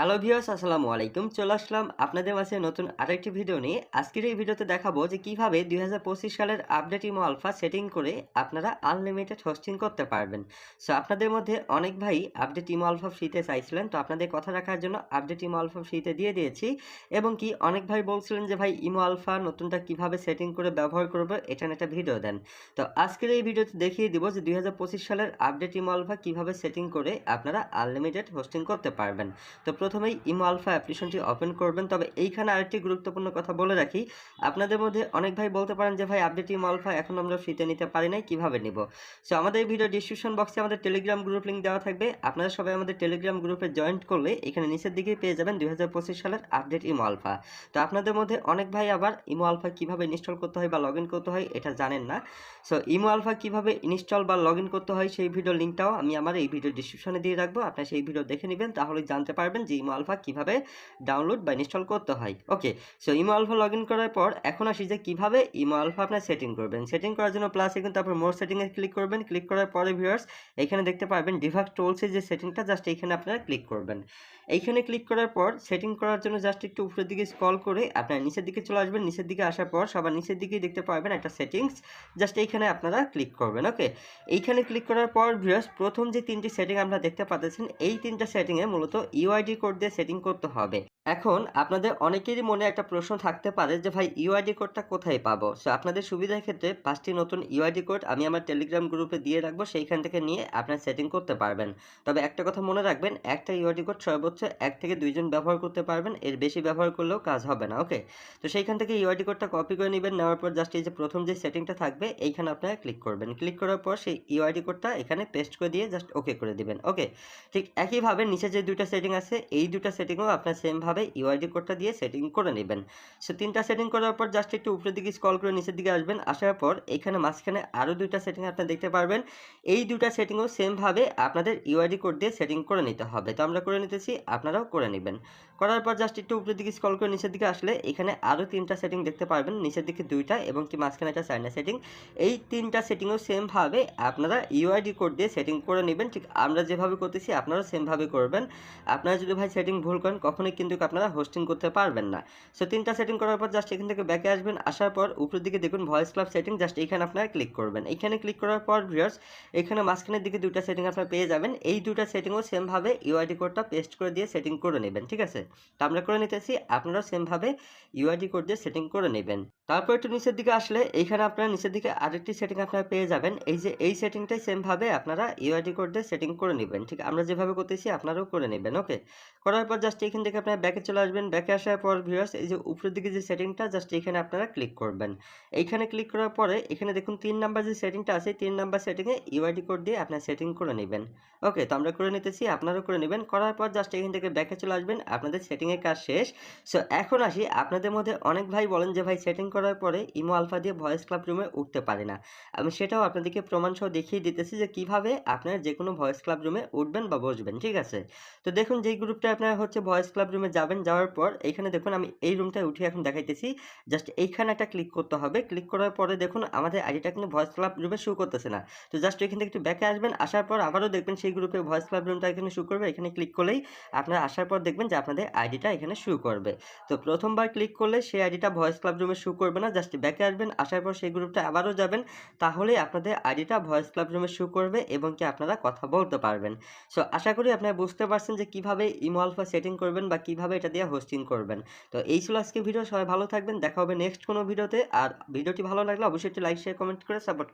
Hello viewers আসসালামু আলাইকুম। চলে আসলাম আপনাদের মাঝে নতুন আরেকটি ভিডিও নিয়ে। আজকের এই ভিডিওতে দেখাবো যে কীভাবে দুই হাজার পঁচিশ সালের আপডেট ইমো আলফা সেটিং করে আপনারা আনলিমিটেড হোস্টিং করতে পারবেন। সো আপনাদের মধ্যে অনেক ভাই আপডেট ইমো আলফা ফ্রিতে চাইছিলেন। তো আপনাদের কথা রাখার জন্য আপডেট ইমো আলফা ফ্রিতে দিয়ে দিয়েছি। এবং কি অনেক ভাই বলছিলেন যে, ভাই ইমো আলফা নতুনটা কীভাবে সেটিং করে ব্যবহার করব, এটা একটা ভিডিও দেন। তো আজকের এই ভিডিওতে দেখিয়ে দিব যে দুই হাজার পঁচিশ সালের আপডেট ইমো আলফা কীভাবে সেটিং করে আপনারা আনলিমিটেড হোস্টিং করতে পারবেন। তো প্রথমেই ইমো আলফা অ্যাপ্লিকেশনটি ওপেন করবেন। তবে এইখানে আরেকটি গুরুত্বপূর্ণ কথা বলে রাখি, আপনাদের মধ্যে অনেক ভাই বলতে পারেন যে, ভাই, আপডেট ইমো আলফা এখন আমরা ফ্রিতে নিতে পারি নাই, কীভাবে নিব? সো আমাদের ভিডিও ডিসক্রিপশন বক্সে আমাদের টেলিগ্রাম গ্রুপ লিঙ্ক দেওয়া থাকবে। আপনারা সবাই আমাদের টেলিগ্রাম গ্রুপে জয়েন্ট করলে এখানে নিচের দিকেই পেয়ে যাবেন দু হাজার পঁচিশ সালের আপডেট ইমো আলফা। তো আপনাদের মধ্যে অনেক ভাই আবার ইমো আলফা কীভাবে ইনস্টল করতে হয় বা লগ করতে হয় এটা জানেন না। সো ইমো আলফা কীভাবে ইনস্টল বা লগ করতে হয় সেই ভিডিও লিঙ্কটাও আমি আমার এই ভিডিও ডিসক্রিপশনে দিয়ে রাখব। আপনারা সেই ভিডিও দেখে নেবেন, তাহলে জানতে পারবেন যে ইমো আলফা কীভাবে ডাউনলোড বা ইনস্টল করতে হয়? Okay so Imo Alpha log করার পর এখন আসি যে কীভাবে ইমো আলফা আপনার সেটিং করবেন। সেটিং করার জন্য প্লাসে কিন্তু তারপর মোর সেটিংয়ে ক্লিক করবেন। ক্লিক করার পরে ভিউয়ার্স এখানে দেখতে পারবেন ডিভাক্ট টোলসের যে সেটিংটা জাস্ট এইখানে আপনারা ক্লিক করবেন। এইখানে ক্লিক করার পর সেটিং করার জন্য জাস্ট একটু উপরের দিকে স্ক্রল করে আপনার নিচের দিকে চলে আসবেন। নিচের দিকে আসার পর সবার নিচের দিকেই দেখতে পারবেন একটা সেটিংস জাস্ট এইখানে আপনারা ক্লিক করবেন। ওকে এইখানে ক্লিক করার পর ভিউয়ার্স প্রথম যে তিনটি সেটিং আপনারা দেখতে পাচ্ছেন, এই তিনটা সেটিংয়ে মূলত ইউআইডি কোড দিয়ে সেটিং করতে হবে। এখন আপনাদের অনেকেরই মনে একটা প্রশ্ন থাকতে পারে যে, ভাই ইউআইডি কোডটা কোথায় পাবো? সো আপনাদের সুবিধার ক্ষেত্রে পাঁচটি নতুন ইউআইডি কোড আমি আমার টেলিগ্রাম গ্রুপে দিয়ে রাখব, সেইখান থেকে নিয়ে আপনার সেটিং করতে পারবেন। তবে একটা কথা মনে রাখবেন, একটা ইউআইডি কোড সর্বোচ্চ এক থেকে দুইজন ব্যবহার করতে পারবেন, এর বেশি ব্যবহার করলেও কাজ হবে না ওকে তো সেইখান থেকে ইউআইডি কোডটা কপি করে নেবেন, নেওয়ার পর জাস্ট এই যে প্রথম যে সেটিংটা থাকবে, এইখানে আপনারা ক্লিক করবেন। ক্লিক করার পর সেই ইউআইডি কোডটা এখানে পেস্ট করে দিয়ে জাস্ট ওকে করে দিবেন ওকে ঠিক একইভাবে নিচে যে দুইটা সেটিং আছে এই দুটা সেটিংও আপনার সেমভাবে ইউআইডি কোডটা দিয়ে সেটিং করে নেবেন। সো তিনটা সেটিং করার পর জাস্ট একটু উপরের দিকে স্ক্রল করে নিচের দিকে আসবেন। আসার পর এখানে মাঝখানে আরও দুইটা সেটিং আপনারা দেখতে পারবেন। এই দুটা সেটিংও সেমভাবে আপনাদের ইউআইডি কোড দিয়ে সেটিং করে নিতে হবে। তো আমরা করে নিতেছি, আপনারাও করে নেবেন। করার পর জাস্ট একটু উপরের দিকে স্ক্রল করে নিচের দিকে আসলে এখানে আরও তিনটা সেটিং দেখতে পারবেন। নিচের দিকে দুইটা এবং কি মাঝখানে একটা সাইনা সেটিং এই তিনটা সেটিংও সেমভাবে আপনারা ইউআইডি কোড দিয়ে সেটিং করে নেবেন। ঠিক আমরা যেভাবে করতেছি, আপনারাও সেমভাবে করবেন। আপনারা যদি ভাই সেটিং ভুল করেন, কখনোই কিন্তু আপনারা হোস্টিং করতে পারবেন না। সো তিনটা সেটিং করার পর জাস্ট এখান থেকে ব্যাকে আসবেন, আসার পর উপরের দিকে দেখুন ভয়েস ক্লাব সেটিং জাস্ট এখানে আপনারা ক্লিক করবেন। এখানে ক্লিক করার পর ভিউয়ার্স এখানে মাঝখানের দিকে দুটা সেটিং আপনারা পেয়ে যাবেন। এই দুটা সেটিংও সেমভাবে ইউআইডি কোডটা পেস্ট করে দিয়ে সেটিং করে নেবেন, ঠিক আছে? তো আমরা করে নিতেছি, আপনারাও সেমভাবে ইউআইডি কোড দিয়ে সেটিং করে নেবেন। তারপর একটু নিচের দিকে আসলে এইখানে আপনারা নিচের দিকে আরেকটি সেটিং আপনারা পেয়ে যাবেন। এই যে এই সেটিংটাই সেমভাবে আপনারা ইউআইডি কোড দিয়ে সেটিং করে নেবেন, ঠিক? আমরা যেভাবে করতেছি, আপনারাও করে নেবেন ওকে করার পর জাস্ট এখান থেকে আপনারা ব্যাকে চলে আসবেন। ব্যাকে আসার পর ভিউয়ার্স এই যে উপরের দিকে যে সেটিংটা জাস্ট এখানে আপনারা ক্লিক করবেন। এইখানে ক্লিক করার পরে, এখানে দেখুন তিন নাম্বার যে সেটিংটা আছে, তিন নাম্বার সেটিংয়ে ইউআইডি কোড দিয়ে আপনার সেটিং করে নেবেন। ওকে তো আমরা করে নিতেছি, আপনারাও করে নেবেন। করার পর জাস্ট এখান থেকে ব্যাকে চলে আসবেন, আপনাদের সেটিংয়ের কাজ শেষ। সো এখন আসি, আপনাদের মধ্যে অনেক ভাই বলেন যে, ভাই সেটিং করার পরে ইমো আলফা দিয়ে ভয়েস ক্লাব রুমে উঠতে পারে না। আমি সেটাও আপনাদেরকে প্রমাণ সহ দেখিয়ে দিতেছি যে কীভাবে আপনারা যে কোনো ভয়েস ক্লাব রুমে উঠবেন বা বসবেন, ঠিক আছে? তো দেখুন যেই গ্রুপটা আপনারা হচ্ছে ভয়েস ক্লাব রুমে যাবেন, যাওয়ার পর এখানে দেখুন আমি এই রুমটায় উঠে এখন দেখাইতেছি। জাস্ট এইখানে একটা ক্লিক করতে হবে। ক্লিক করার পরে দেখুন আমাদের আইডিটা কিন্তু ভয়েস ক্লাব রুমে শু করতেছে না। তো জাস্ট এখান থেকে একটু ব্যাকে আসবেন, আসার পর আবারও দেখবেন সেই গ্রুপে ভয়েস ক্লাব রুমটা এখানে শু করবে। এখানে ক্লিক করলেই আপনারা আসার পর দেখবেন যে আপনাদের আইডিটা এখানে শু করবে। তো প্রথমবার ক্লিক করলে সেই আইডিটা ভয়েস ক্লাব রুমে শু করবে না। জাস্ট ব্যাকে আসবেন, আসার পর সেই গ্রুপটা আবারও যাবেন। তাহলে আপনাদের আইডিটা ভয়েস ক্লাব রুমে শু করবে এবং কি আপনারা কথা বলতে পারবেন। সো আশা করি আপনারা বুঝতে পারছেন যে কীভাবে ইমো আলফা সেটিং করবেন বা কীভাবে এটা দিয়ে হোস্টিং করবেন। তো এই ছিল আজকে ভিডিও সবাই ভালো থাকবেন, দেখা হবে নেক্সট কোনো ভিডিওতে আর ভিডিওটি ভালো লাগলে অবশ্যই একটি লাইক শেয়ার কমেন্ট করে সাপোর্ট